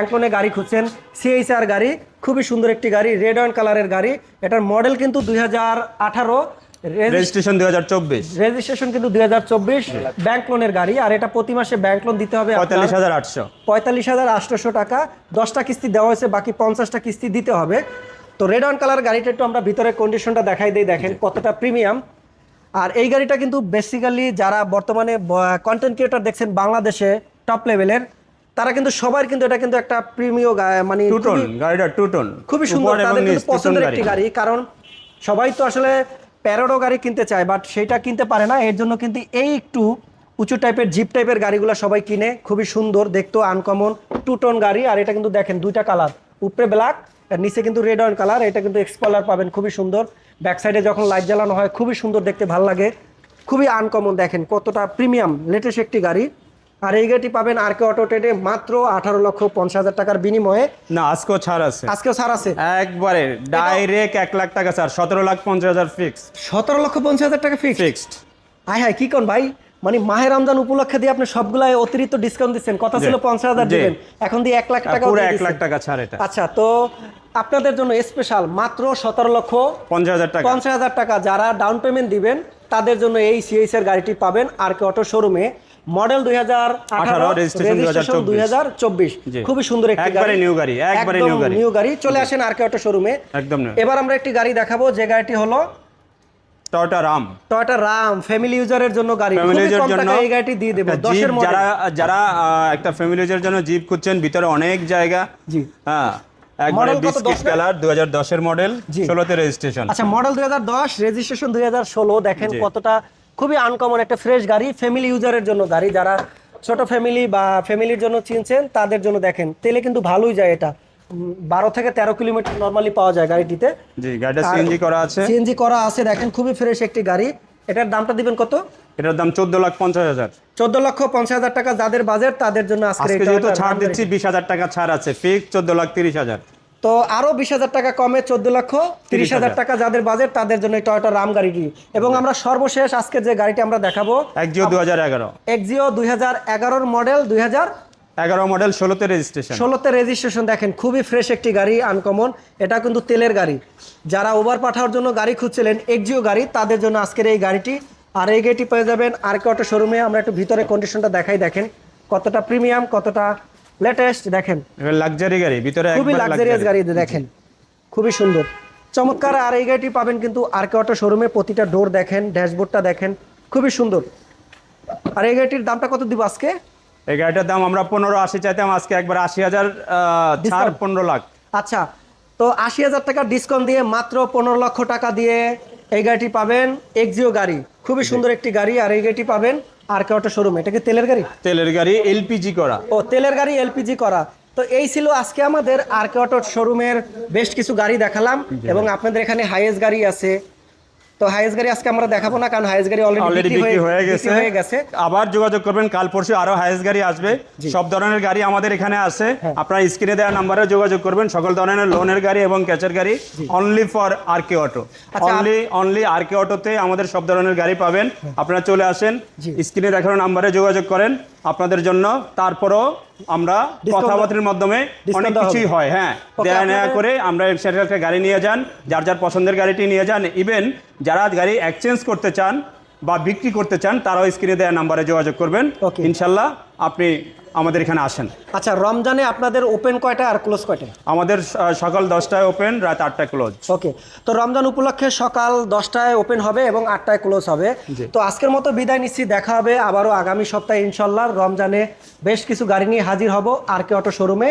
ব্যাংকনে গাড়ি খুঁজছেন সিএইচআর গাড়ি খুবই সুন্দর একটি গাড়ি রেড অ্যান্ড কালারের গাড়ি। এটার মডেল কিন্তু দুই হাজার আঠারো। রেজিস্ট্রেশন দুই হাজার চব্বিশ। রেজিস্ট্রেশন কিন্তু দুই হাজার চব্বিশ। ব্যাংক লোনের গাড়ি আর এটা প্রতি মাসে ব্যাংক লোন দিতে হবে পঁয়তাল্লিশ হাজার আটশো। পঁয়তাল্লিশ হাজার আটশোশো টাকা। দশটা কিস্তি দেওয়া হয়েছে বাকি পঞ্চাশটা কিস্তি দিতে হবে। তো রেড অন কালার গাড়িটা একটু আমরা ভিতরে কন্ডিশনটা দেখাই দিই দেখেন কতটা প্রিমিয়াম আর এই গাড়িটা কিন্তু বেসিক্যালি যারা বর্তমানে কন্টেন্ট ক্রিয়েটর দেখছেন বাংলাদেশে টপ লেভেলের তারা কিন্তু সবার কিন্তু এটা কিন্তু একটা প্রিমিয় মানে টু টোন খুবই- গাড়িটা টু টোন খুবই সুন্দর তাদের কিন্তু পছন্দের একটি গাড়ি কারণ সবাই তো আসলে প্যারোডো গাড়ি কিনতে চায় বাট সেটা কিনতে পারে না। এর জন্য কিন্তু এই একটু উঁচু টাইপের জিপ টাইপের গাড়িগুলো সবাই কিনে। খুবই সুন্দর দেখতেও আনকমন টুটন গাড়ি। আর এটা কিন্তু দেখেন দুইটা কালার উপরে ব্ল্যাক আর নিচে কিন্তু রেড অন কালার এটা কিন্তু এক্সপলার পাবেন খুবই সুন্দর। ব্যাক সাইডে যখন লাইট জ্বালানো হয় খুবই সুন্দর দেখতে ভালো লাগে। খুবই আনকমন দেখেন কতটা প্রিমিয়াম লেটেস্ট একটি গাড়ি। আর এই গাড়িটি পাবেন আর কে অটো ট্রেডে মাত্র আঠারো লক্ষ পঞ্চাশ হাজার টাকার বিনিময়ে। না আজকেও ছাড় আছে। আজকেও ছাড় আছে? একবারে ডাইরেক্ট এক লাখ টাকা ছাড় সতেরো লাখ পঞ্চাশ হাজার ফিক্স সতেরো লক্ষ পঞ্চাশ হাজার টাকা ফিক্স ফিক্সড হাই হাই কি কোন ভাই? মানে মাহে রমজান উপলক্ষে দিয়ে আপনি সবগুলাই অতিরিক্ত ডিসকাউন্ট দিচ্ছেন। কথা ছিল পঞ্চাশ হাজার। দিবেন এখন দিয়ে এক লাখ টাকা পুরো এক লাখ টাকা ছাড় এটা। আচ্ছা তো আপনাদের জন্য স্পেশাল মাত্র সতেরো লক্ষ পঞ্চাশ হাজার টাকা। পঞ্চাশ হাজার টাকা যারা ডাউন পেমেন্ট দিবেন তাদের জন্য এই সিএইচ এর গাড়িটি পাবেন আর কে অটো শোরুমে মডেল দুই হাজার আঠারো রেজিস্ট্রেশন দুই হাজার চব্বিশ। খুবই সুন্দর একটি একবারে new গাড়ি, একবারে new গাড়ি। নিউ গাড়ি। চলে আসেন আর কে অটো শোরুমে একদম এবার আমরা একটি গাড়ি দেখাবো যে গাড়িটি হলো Toyota Raum Toyota Raum family ইউজারের জন্য গাড়ি। ফ্যামিলি ইউজার জন্য এই গাড়িটি দিয়ে দেবো। একটা দশের মডেল যারা যারা একটা ফ্যামিলি ইউজার জন্য জিপ খুঁজছেন ভিতরে অনেক জায়গা। জি। হ্যাঁ একবারে বিস্কিট কালার দু হাজার দশের মডেল জি। ষোলোতে রেজিস্ট্রেশন আচ্ছা মডেল দুই হাজার দশ রেজিস্ট্রেশন দুই হাজার ষোলো। দেখেন কতটা খুবই আনকমন একটা ফ্রেশ গাড়ি ফ্যামিলি ইউজারের জন্য গাড়ি। যারা ছোট ফ্যামিলি বা ফ্যামিলির জন্য চিনছেন তাদের জন্য দেখেন। তেলে কিন্তু ভালোই যায় এটা। বারো থেকে তেরো কিলোমিটার নর্মালি পাওয়া যায় গাড়িটিতে। জি গাড়িটা সিএনজি করা আছে। সিএনজি করা আছে দেখেন খুবই ফ্রেশ একটি গাড়ি। এটার দামটা দিবেন কত? এটার দাম চোদ্দ লাখ পঞ্চাশ হাজার। চোদ্দ লক্ষ পঞ্চাশ হাজার টাকা যাদের বাজেট তাদের জন্য আজকে আজকে যেহেতু ছাড় দিচ্ছি বিশ হাজার টাকা ছাড় আছে। ফিক্স চোদ্দ লাখ তিরিশ হাজার। তো আরও বিশ হাজার টাকা কমে চোদ্দ লক্ষ তিরিশ হাজার টাকা যাদের বাজেট তাদের জন্য এই টয়োটা রাম গাড়িটি। এবং আমরা সর্বশেষ আজকে যে গাড়িটি আমরা দেখাবো একজিও দু হাজার এগারো। এক্সিও দুই হাজার এগারোর মডেল দুই হাজার এগারো মডেল ষোলোতে রেজিস্ট্রেশন ষোলোতে রেজিস্ট্রেশন দেখেন খুবই ফ্রেশ একটি গাড়ি আনকমন এটা কিন্তু তেলের গাড়ি। যারা ওভার পাঠানোর জন্য গাড়ি খুঁজছিলেন একজিও গাড়ি তাদের জন্য আজকের এই গাড়িটি। আর এই গাড়িটি পেয়ে যাবেন আর কে অটো শোরুমে। আমরা একটু ভিতরে কন্ডিশনটা দেখাই দেখেন কতটা প্রিমিয়াম কতটা লেটেস্ট দেখেন। লাক্সারি গাড়ি ভিতরে খুবই লাক্সারিয়াস গাড়ি দেখেন। খুবই সুন্দর। চমৎকার আর এই গাড়িটি পাবেন কিন্তু আর কে অটো শোরুমে প্রতিটা ডোর দেখেন ড্যাশবোর্ডটা দেখেন খুবই সুন্দর। আর এই গাড়িটির দামটা কত দিব আজকে? এই গাড়িটার দাম আমরা পনেরো আশি চাইতাম আজকে একবার আশি হাজার ছাড় পনেরো লাখ। আচ্ছা তো আশি হাজার টাকা ডিসকাউন্ট দিয়ে মাত্র পনেরো লক্ষ টাকা দিয়ে এই গাড়িটি পাবেন এক্সিও গাড়ি। খুবই সুন্দর একটি গাড়ি আর এই গাড়িটি পাবেন আর কে অটো শোরুম এটা কি তেলের গাড়ি? তেলের গাড়ি এলপিজি করা। ও তেলের গাড়ি এলপিজি করা। তো এই ছিল আজকে আমাদের আর কে অটো শোরুমের বেশ কিছু গাড়ি দেখালাম এবং আপনাদের এখানে হাইয়েস্ট গাড়ি আছে তো হাইয়েস্ট গাড়ি আজকে আমরা দেখাবো না কারণ হাইয়েস্ট গাড়ি অলরেডি অলরেডি বিক্রি হয়ে গেছে। হয়ে গেছে। আবার যোগাযোগ করবেন কাল পরশু আরও হাইস্ট গাড়ি আসবে। সব ধরনের গাড়ি আমাদের এখানে আছে। হ্যাঁ। আপনার স্ক্রিনে দেওয়া নাম্বারে যোগাযোগ করবেন। সকল ধরনের লোনের গাড়ি এবং ক্যাচের গাড়ি only for R K auto আচ্ছা, অনলি অনলি আর কে অটোতে আমাদের সব ধরনের গাড়ি পাবেন। আপনারা চলে আসেন। স্ক্রিনে দেখানো নাম্বারে যোগাযোগ করেন। আপনাদের জন্য। তারপরও আমরা কথাবার্তার মাধ্যমে অনেক কিছুই হয় হ্যাঁ। দেয়া নেয়া করে আমরা সেটাকে গাড়ি নিয়ে যান যার যার পছন্দের গাড়িটি নিয়ে যান। ইভেন যারা গাড়ি এক্সচেঞ্জ করতে চান বা বিক্রি করতে চান তারাও স্ক্রিনে দেওয়া নাম্বারে যোগাযোগ করবেন। ইনশাল্লাহ আপনি আমাদের এখানে আসেন। আচ্ছা রমজানে আপনাদের ওপেন কয়টা আর ক্লোজ কয়টা আমাদের সকাল দশটায় ওপেন রাত আটটায় ক্লোজ ওকে তো রমজান উপলক্ষে সকাল দশটায় ওপেন হবে এবং আটটায় ক্লোজ হবে। তো আজকের মতো বিদায় নিচ্ছি দেখা হবে আবারও আগামী সপ্তাহে ইনশাল্লাহ রমজানে বেশ কিছু গাড়ি নিয়ে হাজির হব আর কে অটো শোরুমে।